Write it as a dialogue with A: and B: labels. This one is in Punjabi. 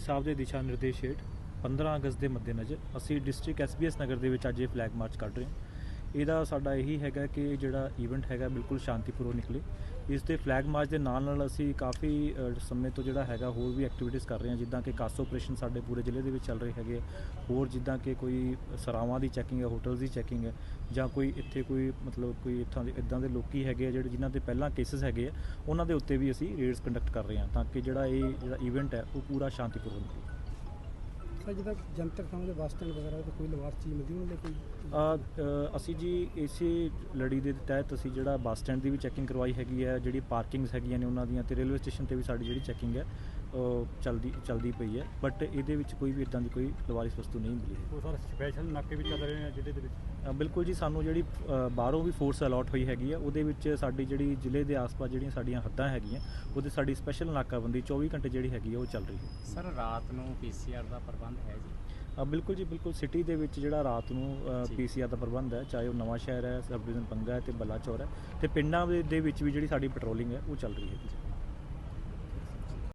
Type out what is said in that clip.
A: ਡੀਸੀ ਸਾਹਿਬ ਦੇ ਦਿਸ਼ਾ ਨਿਰਦੇਸ਼ ਹੇਠ 15 ਅਗਸਤ ਦੇ ਮੱਦੇਨਜ਼ਰ ਅਸੀਂ ਡਿਸਟ੍ਰਿਕਟ ਐਸਬੀਐਸ ਨਗਰ ਦੇ ਵਿੱਚ ਅੱਜ ਇਹ ਫਲੈਗ ਮਾਰਚ ਕੱਢ ਰਹੇ ਹਾਂ। ਇਹਦਾ ਸਾਡਾ ਇਹੀ ਹੈਗਾ ਕਿ ਜਿਹੜਾ ਈਵੈਂਟ ਹੈਗਾ ਬਿਲਕੁਲ ਸ਼ਾਂਤੀਪੂਰਵਕ ਨਿਕਲੇ। ਇਸ 'ਤੇ ਫਲੈਗ ਮਾਰਚ ਦੇ ਨਾਲ ਨਾਲ ਅਸੀਂ ਕਾਫੀ ਸਮੇਂ ਤੋਂ ਜਿਹੜਾ ਹੈਗਾ ਹੋਰ ਵੀ ਐਕਟੀਵਿਟੀਜ਼ ਕਰ ਰਹੇ ਹਾਂ, ਜਿੱਦਾਂ ਕਿ ਕਾਸ ਆਪਰੇਸ਼ਨ ਸਾਡੇ ਪੂਰੇ ਜ਼ਿਲ੍ਹੇ ਦੇ ਵਿੱਚ ਚੱਲ ਰਹੇ ਹੈਗੇ ਹੋਰ ਜਿੱਦਾਂ ਕਿ ਕੋਈ ਸਰਾਵਾਂ ਦੀ ਚੈਕਿੰਗ ਹੈ ਹੋਟਲਸ ਦੀ ਚੈਕਿੰਗ ਹੈ, ਜਾਂ ਕੋਈ ਇੱਥੇ ਕੋਈ ਮਤਲਬ ਕੋਈ ਇੱਥਾਂ ਦੇ, ਇਦਾਂ ਦੇ ਲੋਕੀ ਹੈਗੇ ਆ ਜਿਹੜੇ ਜਿਨ੍ਹਾਂ ਦੇ ਪਹਿਲਾਂ ਕੇਸਿਸ ਹੈਗੇ ਆ, ਉਹਨਾਂ ਦੇ ਉੱਤੇ ਵੀ ਅਸੀਂ ਰੇਡਸ ਕੰਡਕਟ ਕਰ ਰਹੇ ਹਾਂ, ਤਾਂ ਕਿ ਜਿਹੜਾ ਇਹ ਜਿਹੜਾ ਈਵੈਂਟ ਹੈ, ਉਹ ਪੂਰਾ ਸ਼ਾਂਤੀਪੂਰਵਕ ਨਿਕਲੇ।
B: ਸਰ ਜਿੱਦਾਂ ਜਨਤਕ ਥਾਂ ਦੇ ਬੱਸ ਸਟੈਂਡ ਵਗੈਰਾ ਤੇ ਕੋਈ ਲਵਾਰ ਚੀਜ਼ ਮਿਲਦੀ ਉਹਨਾਂ ਦੇ ਕੋਈ
A: ਅ, ਅ, ਅਸੀਂ ਜੀ ਇਸੇ ਲੜੀ ਦੇ ਤਹਿਤ ਅਸੀਂ ਜਿਹੜਾ ਬੱਸ ਸਟੈਂਡ ਦੀ ਵੀ ਚੈਕਿੰਗ ਕਰਵਾਈ ਹੈਗੀ ਹੈ ਜਿਹੜੀ ਪਾਰਕਿੰਗਸ ਹੈਗੀਆਂ ਨੇ ਉਹਨਾਂ ਦੀਆਂ ਤੇ ਰੇਲਵੇ ਸਟੇਸ਼ਨ ਤੇ ਵੀ ਸਾਡੀ ਜਿਹੜੀ ਚੈਕਿੰਗ ਹੈ ਉਹ ਚਲਦੀ ਚਲਦੀ ਪਈ ਹੈ ਬਟ ਇਹਦੇ ਵਿੱਚ ਕੋਈ ਵੀ ਇਦਾਂ ਦੀ ਕੋਈ ਲਵਾਰਿਸ ਵਸਤੂ ਨਹੀਂ ਮਿਲੀ ਹੈ।
C: ਉਹ ਸਰ ਸਪੈਸ਼ਲ ਨਾਕੇ ਵੀ ਚੱਲ ਰਹੇ ਨੇ ਜ਼ਿਲ੍ਹੇ ਦੇ ਵਿੱਚ?
A: ਅ, ਬਿਲਕੁਲ ਜੀ ਸਾਨੂੰ ਜਿਹੜੀ ਅ, ਬਾਹਰੋਂ ਵੀ ਫੋਰਸ ਅਲਾਟ ਹੋਈ ਹੈਗੀ ਆ ਉਹਦੇ ਵਿੱਚ ਸਾਡੀ ਜਿਹੜੀ ਜ਼ਿਲ੍ਹੇ ਦੇ ਆਸ-ਪਾਸ ਜਿਹੜੀਆਂ ਸਾਡੀਆਂ ਹੱਦਾਂ ਹੈਗੀਆਂ ਉਹਦੇ ਸਾਡੀ ਸਪੈਸ਼ਲ ਨਾਕਾਬੰਦੀ 24 ਘੰਟੇ ਜਿਹੜੀ ਹੈਗੀ ਆ ਉਹ ਚੱਲ ਰਹੀ ਹੈ।
D: ਸਰ ਰਾਤ ਨੂੰ ਪੀਸੀਆਰ ਦਾ ਪ੍ਰਬੰਧ ਹੈ ਜੀ।
A: ਬਿਲਕੁਲ ਜੀ ਬਿਲਕੁਲ। ਸਿਟੀ ਦੇ ਵਿੱਚ ਜਿਹੜਾ ਰਾਤ ਨੂੰ। ਪੀਸੀਆਰ ਦਾ ਪ੍ਰਬੰਧ ਹੈ ਚਾਹੇ ਉਹ ਨਵਾਂ ਸ਼ਹਿਰ ਹੈ ਸਬ ਡਿਵੀਜ਼ਨ ਪੰਗਾ ਹੈ ਤੇ ਬਲਾਚੌਰ ਹੈ ਤੇ ਪਿੰਡਾਂ ਦੇ ਵਿੱਚ ਵੀ ਜਿਹੜੀ ਸਾਡੀ ਪੈਟਰੋਲਿੰਗ ਹੈ ਉਹ ਚੱਲ ਰਹੀ ਹੈ ਜੀ।